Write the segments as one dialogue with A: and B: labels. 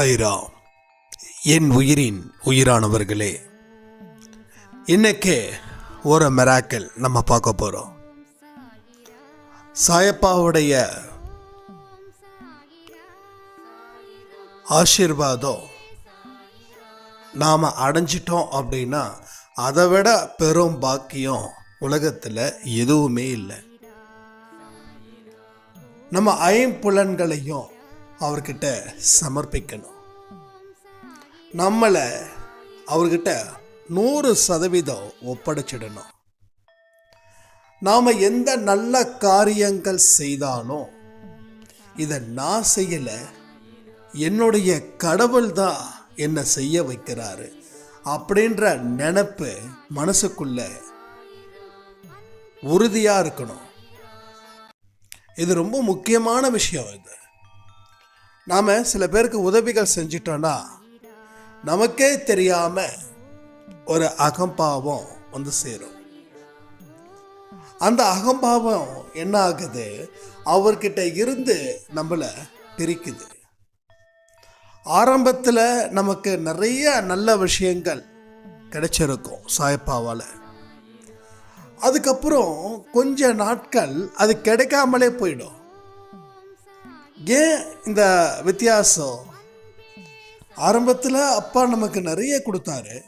A: சைரா என் உயிரின் உயிரானவர்களே இன்னைக்கு ஒரு மெராக்கல் நம்ம பார்க்க போகிறோம் சாயப்பாவுடைய ஆசீர்வாதம் நாம் அடைஞ்சிட்டோம் அப்படின்னா அதை விட பெரும் பாக்கியம் உலகத்தில் எதுவுமே இல்லை. நம்ம ஐம்புலன்களையும் அவர்கிட்ட சமர்ப்பிக்கணும். நம்மளை அவர்கிட்ட நூறு சதவீதம் ஒப்படைச்சிடணும். நாம் எந்த நல்ல காரியங்கள் செய்தாலும் இதை நான் செய்யலை என்னுடைய கடவுள் தான் என்னை செய்ய வைக்கிறாரு அப்படின்ற நினப்பு மனசுக்குள்ள உறுதியாக இருக்கணும். இது ரொம்ப முக்கியமான விஷயம் இது. நாம் சில பேருக்கு உதவிகள் செஞ்சிட்டோன்னா நமக்கே தெரியாமல் ஒரு அகம்பாவம் வந்து சேரும். அந்த அகம்பாவம் என்ன ஆகுது அவர்கிட்ட இருந்து நம்மளை பிரிக்குது. ஆரம்பத்தில் நமக்கு நிறைய நல்ல விஷயங்கள் கிடைச்சிருக்கும் சாயப்பாவால். அதுக்கப்புறம் கொஞ்ச நாட்கள் அது கிடைக்காமலே போயிடும். ஏன் இந்த வித்தியாசம்? ஆரம்பத்தில் அப்பா நமக்கு நிறைய கொடுத்தாரு.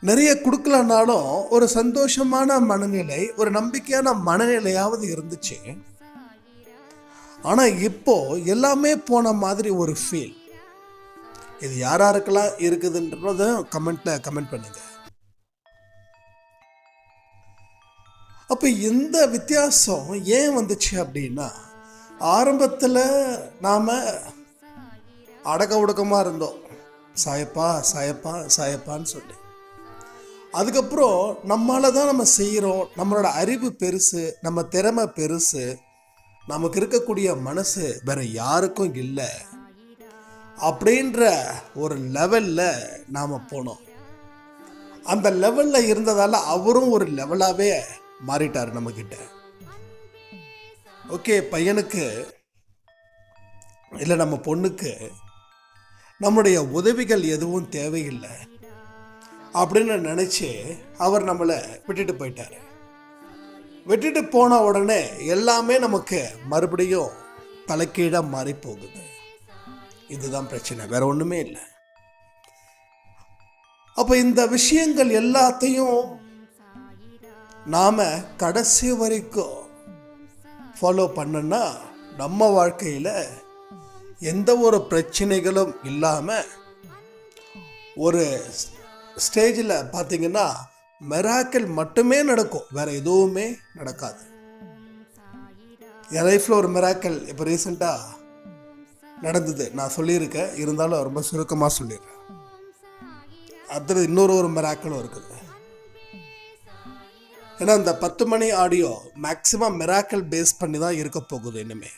A: நிறைய கொடுக்கலனாலும் ஒரு சந்தோஷமான மனநிலை ஒரு நம்பிக்கையான மனநிலையாவது இருந்துச்சு. ஆனால் இப்போ எல்லாமே போன மாதிரி ஒரு ஃபீல் இது யார் இருக்குதுன்றதும் கமெண்ட்டில் கமெண்ட் பண்ணுங்க. அப்போ இந்த வித்தியாசம் ஏன் வந்துச்சு அப்படின்னா ஆரம்பத்தில் நாம் அடக்க ஒடுக்கமாக இருந்தோம். சாயப்பா சாயப்பா சாயப்பான்னு சொல்லி. அதுக்கப்புறம் நம்மளால தான் நம்ம செய்கிறோம் நம்மளோட அறிவு பெருசு நம்ம திறமை பெருசு நமக்கு இருக்கக்கூடிய மனசு வேற யாருக்கும் இல்லை அப்படின்ற ஒரு லெவலில் நாம் போனோம். அந்த லெவலில் இருந்ததால் அவரும் ஒரு லெவலாகவே மாறிட்டார் நம்மக்கிட்ட ஓகே பையனுக்கு இல்லை நம்ம பொண்ணுக்கு நம்முடைய உதவிகள் எதுவும் தேவையில்லை அப்படின்னு நினச்சி அவர் நம்மளை விட்டுட்டு போயிட்டார். விட்டுட்டு போன உடனே எல்லாமே நமக்கு மறுபடியும் தலைக்கீழாக மாறி போகுது இதுதான் பிரச்சனை வேற ஒன்றுமே இல்லை. அப்போ இந்த விஷயங்கள் எல்லாத்தையும் நாம் கடைசி வரைக்கும் ஃபாலோ பண்ணோன்னா நம்ம வாழ்க்கையில் எந்த ஒரு பிரச்சனைகளும் இல்லாமல் ஒரு ஸ்டேஜில் பார்த்தீங்கன்னா மெராக்கல் மட்டுமே நடக்கும். வேற எதுவுமே நடக்காது. என் லைஃப்பில் ஒரு மெராக்கல் இப்போ ரீசெண்டாக நடந்தது. நான் சொல்லியிருக்கேன். இருந்தாலும் ரொம்ப சுருக்கமாக சொல்லிடுறேன். அடுத்தது இன்னொரு ஒரு மெராக்கலும் இருக்குது. ஏன்னா இந்த பத்து மணி ஆடியோ மேக்ஸிமம் மிராக்கல் பேஸ் பண்ணி தான் இருக்க போகுது இனிமே.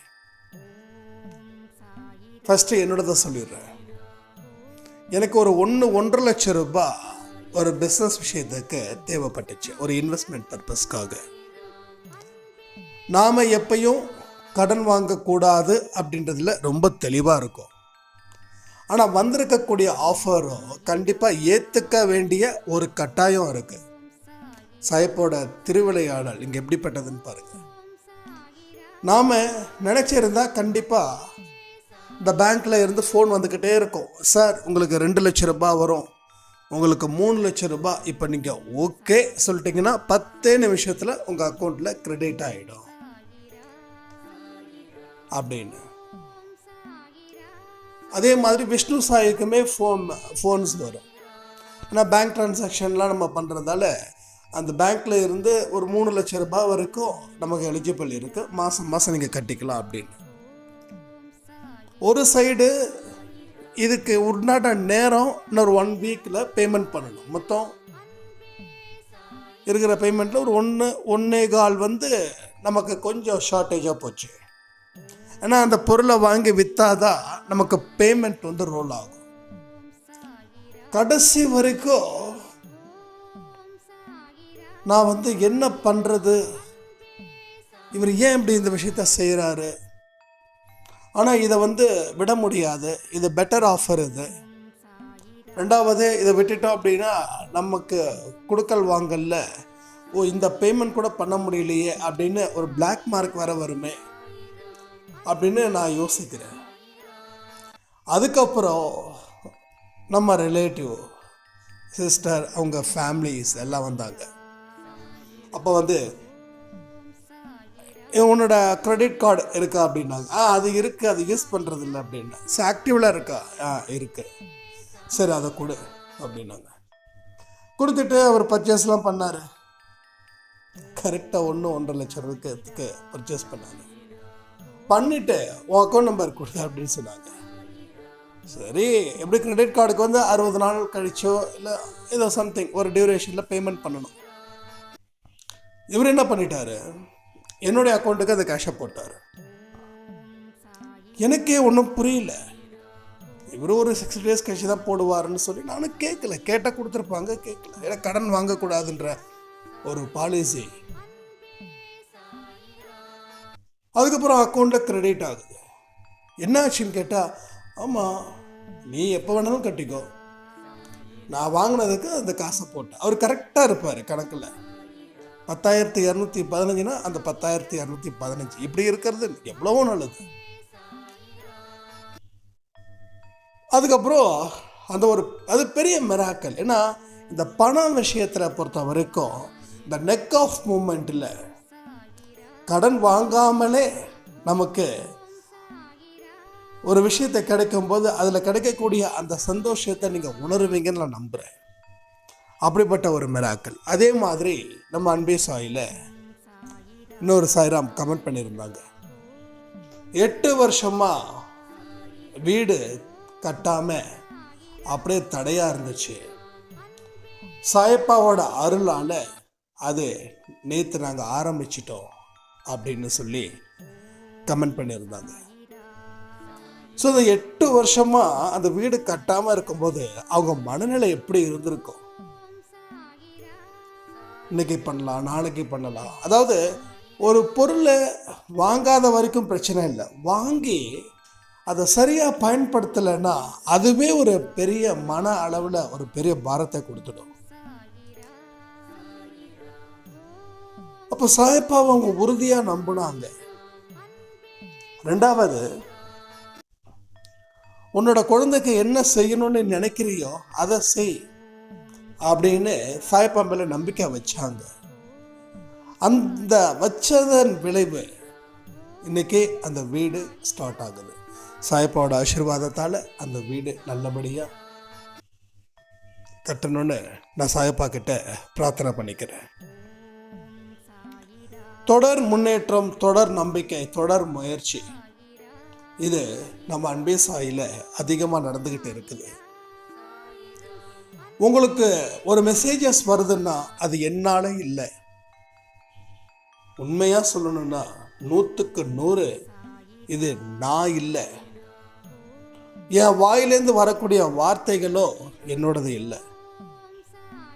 A: ஃபஸ்ட்டு என்னோடத சொல்லிடுறேன். எனக்கு ஒரு ஒன்று ஒன்றரை லட்சம் ரூபாய் ஒரு பிஸ்னஸ் விஷயத்துக்கு தேவைப்பட்டுச்சு ஒரு இன்வெஸ்ட்மெண்ட் பர்பஸ்க்காக நாம் எப்பையும் கடன் வாங்கக்கூடாது அப்படின்றதுல ரொம்ப தெளிவாக இருக்கும். ஆனால் வந்திருக்கக்கூடிய ஆஃபரும் கண்டிப்பாக ஏற்றுக்க வேண்டிய ஒரு கட்டாயம் இருக்குது சாயப்போட திருவிளையாடல் இங்கே எப்படிப்பட்டதுன்னு பாருங்கள் நாம் நினச்சிருந்தா கண்டிப்பாக இந்த பேங்க்கில் இருந்து ஃபோன் வந்துக்கிட்டே இருக்கும். சார் உங்களுக்கு ரெண்டு லட்ச ரூபாய் வரும். உங்களுக்கு மூணு லட்ச ரூபாய் இப்போ நீங்கள் ஓகே சொல்லிட்டீங்கன்னா பத்தே நிமிஷத்தில் உங்கள் அக்கௌண்ட்டில் கிரெடிட் ஆகிடும் அப்படின்னு. அதே மாதிரி விஷ்ணு சாயிக்குமே ஃபோன் ஃபோன்ஸ் வரும். ஏன்னா பேங்க் ட்ரான்சாக்ஷன்லாம் நம்ம பண்ணுறதால அந்த பேங்க்கில் இருந்து ஒரு மூணு லட்ச ரூபாய் வரைக்கும் நமக்கு எலிஜிபிள் இருக்குது மாதம் மாதம் நீங்கள் கட்டிக்கலாம் அப்படின்னு. ஒரு சைடு இதுக்கு உண்டான நேரம் இன்னொரு ஒன் வீக்கில் பேமெண்ட் பண்ணணும். மொத்தம் இருக்கிற பேமெண்ட்டில் ஒரு ஒன்று ஒன்றே கால் வந்து நமக்கு கொஞ்சம் ஷார்ட்டேஜாக போச்சு. ஏன்னா அந்த பொருளை வாங்கி விற்றாதான் நமக்கு பேமெண்ட் வந்து ரோல் ஆகும். கடைசி வரைக்கும் நான் வந்து என்ன பண்ணுறது இவர் ஏன் இப்படி இந்த விஷயத்த செய்கிறாரு ஆனால் இதை வந்து விட முடியாது. இது பெட்டர் ஆஃபர் இது. ரெண்டாவது இதை விட்டுட்டோம் அப்படின்னா நமக்கு கொடுக்கல் வாங்கல்ல. ஓ இந்த பேமெண்ட் கூட பண்ண முடியலையே அப்படின்னு ஒரு பிளாக் மார்க் வர வருமே அப்படின்னு நான் யோசிக்கிறேன். அதுக்கப்புறம் நம்ம ரிலேட்டிவ் சிஸ்டர் அவங்க ஃபேமிலிஸ் எல்லாம் வந்தாங்க. அப்போ வந்து உன்னோட க்ரெடிட் கார்டு இருக்கா? அப்படின்னாங்க. ஆ அது இருக்குது அது யூஸ் பண்ணுறது இல்லை அப்படின்னா சரி ஆக்டிவில் இருக்கா? ஆ இருக்குது சரி அதை கொடு. அப்படின்னாங்க. கொடுத்துட்டு அவர் பர்ச்சேஸ்லாம் பண்ணார். கரெக்டாக ஒன்று ஒன்றரை லட்சம் ரூபாய்க்கு பர்ச்சேஸ் பண்ணாங்க பண்ணிவிட்டு உன் அக்கௌண்ட் நம்பர் கொடு அப்படின்னு சொன்னாங்க. சரி எப்படி கிரெடிட் கார்டுக்கு வந்து அறுபது நாள் கழிச்சோ இல்லை ஏதோ சம்திங் ஒரு டியூரேஷனில் பேமெண்ட் பண்ணணும். இவர் என்ன பண்ணிட்டாரு? என்னுடைய அக்கௌண்ட்டுக்கு அந்த கேஷை போட்டார். எனக்கே ஒன்றும் புரியல. இவர் ஒரு சிக்ஸ் டேஸ் கழிச்சு தான் போடுவாருன்னு சொல்லி நானும் கேட்கல கேட்டால் கொடுத்துருப்பாங்க கேட்கல ஏன்னா கடன் வாங்கக்கூடாதுன்ற ஒரு பாலிசி அதுக்கப்புறம் அக்கௌண்ட்டில் கிரெடிட் ஆகுது. என்ன ஆச்சுன்னு கேட்டால் ஆமாம் நீ எப்போ வேணாலும் கட்டிக்கோ. நான் வாங்கினதுக்கு அந்த காசை போட்டேன். அவர் கரெக்டாக இருப்பார் கணக்கில். பத்தாயிரத்தி இரநூத்தி பதினஞ்சுனா அந்த பத்தாயிரத்தி இரநூத்தி பதினஞ்சு. இப்படி இருக்கிறது எவ்வளவோ நல்லது. அதுக்கப்புறம் அந்த ஒரு அது பெரிய மிராக்கல் ஏன்னா இந்த பணம் விஷயத்தில் பொறுத்த வரைக்கும் இந்த நெக் ஆஃப் மூமெண்ட்டில் கடன் வாங்காமலே நமக்கு ஒரு விஷயத்தை கிடைக்கும்போது அதில் கிடைக்கக்கூடிய அந்த சந்தோஷத்தை நீங்கள் உணருவீங்கன்னு நான் நம்புகிறேன் அப்படிப்பட்ட ஒரு மிராக்கள். அதே மாதிரி நம்ம அன்பே சாயில் இன்னொரு சாய்ராம் கமெண்ட் பண்ணியிருந்தாங்க. எட்டு வருஷமாக வீடு கட்டாமல் அப்படியே தடையாக இருந்துச்சு. சாயப்பாவோட அருளால் அது நேற்று நாங்கள் ஆரம்பிச்சிட்டோம் அப்படின்னு சொல்லி கமெண்ட் பண்ணியிருந்தாங்க. ஸோ அந்த எட்டு வருஷமாக அந்த வீடு கட்டாமல் இருக்கும்போது அவங்க மனநிலை எப்படி இருந்திருக்கும்? இன்றைக்கி பண்ணலாம் நாளைக்கு பண்ணலாம். அதாவது ஒரு பொருளை வாங்காத வரைக்கும் பிரச்சனை இல்லை. வாங்கி அதை சரியாக பயன்படுத்தலைன்னா அதுவே ஒரு பெரிய மன அளவில் ஒரு பெரிய பாரத்தை கொடுத்துடும். அப்போ சாயப்பாவை அவங்க உறுதியாக நம்பினாங்க. ரெண்டாவது உன்னோட குழந்தைக்கு என்ன செய்யணும்னு நினைக்கிறியோ அதை செய். அப்படின்னு சாயப்பா மேலே நம்பிக்கை வச்சாங்க. அந்த வச்சதன் விளைவு இன்னைக்கு அந்த வீடு ஸ்டார்ட் ஆகுது. சாயப்பாவோட ஆசீர்வாதத்தால் அந்த வீடு நல்லபடியாக கட்டணும்னு நான் சாயப்பா கிட்ட பிரார்த்தனை பண்ணிக்கிறேன். தொடர் முன்னேற்றம் தொடர் நம்பிக்கை தொடர் முயற்சி. இது நம்ம அன்பே சாயில அதிகமாக நடந்துக்கிட்டு இருக்குது. உங்களுக்கு ஒரு மெசேஜஸ் வருதுன்னா அது என்னால இல்லை. உண்மையாக சொல்லணும்னா நூற்றுக்கு நூறு இது நான் இல்லை. என் வாயிலேருந்து வரக்கூடிய வார்த்தைகளோ என்னோடது இல்லை.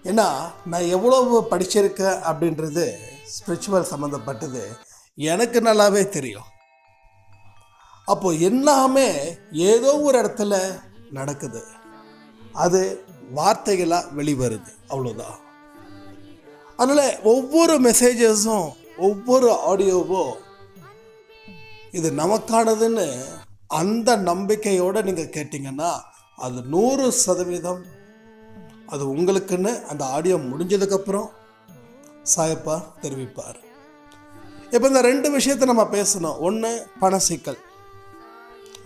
A: ஏன்னா நான் எவ்வளவு படிச்சிருக்கேன் அப்படின்றது ஸ்பிரிச்சுவல் சம்மந்தப்பட்டது எனக்கு நல்லாவே தெரியும். அப்போது எல்லாமே ஏதோ ஒரு இடத்துல நடக்குது. அது வார்த்தைகளாக வெளிவருது. அவ்வளோதான் அதனால் ஒவ்வொரு மெசேஜஸும் ஒவ்வொரு ஆடியோவும் இது நமக்கானதுன்னு அந்த நம்பிக்கையோடு நீங்கள் கேட்டிங்கன்னா அது நூறு சதவீதம் அது உங்களுக்குன்னு அந்த ஆடியோ முடிஞ்சதுக்கப்புறம் சாயப்பா தெரிவிப்பார். இப்போ இந்த ரெண்டு விஷயத்தை நம்ம பேசணும். ஒன்று பண சிக்கல்.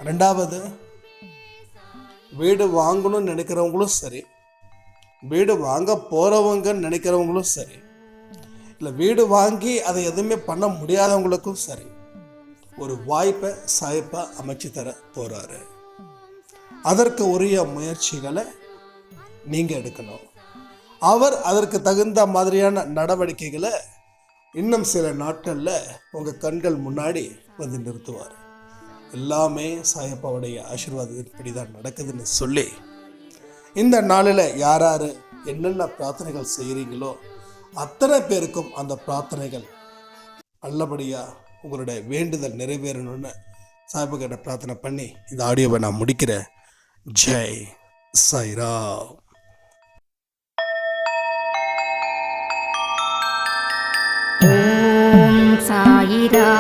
A: ரெண்டாவது வீடு வாங்கணும்னு நினைக்கிறவங்களும் சரி. வீடு வாங்க போகிறவங்கன்னு நினைக்கிறவங்களும் சரி. இல்லை வீடு வாங்கி அதை எதுவுமே பண்ண முடியாதவங்களுக்கும் சரி. ஒரு வாய்ப்பை சாய்ப்பாக அமைச்சு தர போகிறாரு அதற்கு உரிய முயற்சிகளை நீங்கள் எடுக்கணும். அவர் அதற்கு தகுந்த மாதிரியான நடவடிக்கைகளை இன்னும் சில நாட்களில் உங்கள் கண்கள் முன்னாடி வந்து நிறுத்துவார். எல்லாமே சாயப்பாவுடைய ஆசீர்வாதத்தின்படி தான் நடக்குதுன்னு சொல்லி இந்த நாளில் யார் யார் என்னென்ன பிரார்த்தனைகள் செய்கிறீங்களோ அத்தனை பேருக்கும் அந்த பிரார்த்தனைகள் நல்லபடியாக உங்களுடைய வேண்டுதல் நிறைவேறணும்னு சாய்பு கிட்ட பிரார்த்தனை பண்ணி இந்த ஆடியோவை நான் முடிக்கிறேன். ஜெய் சாய்ராம்.
B: சாயிரா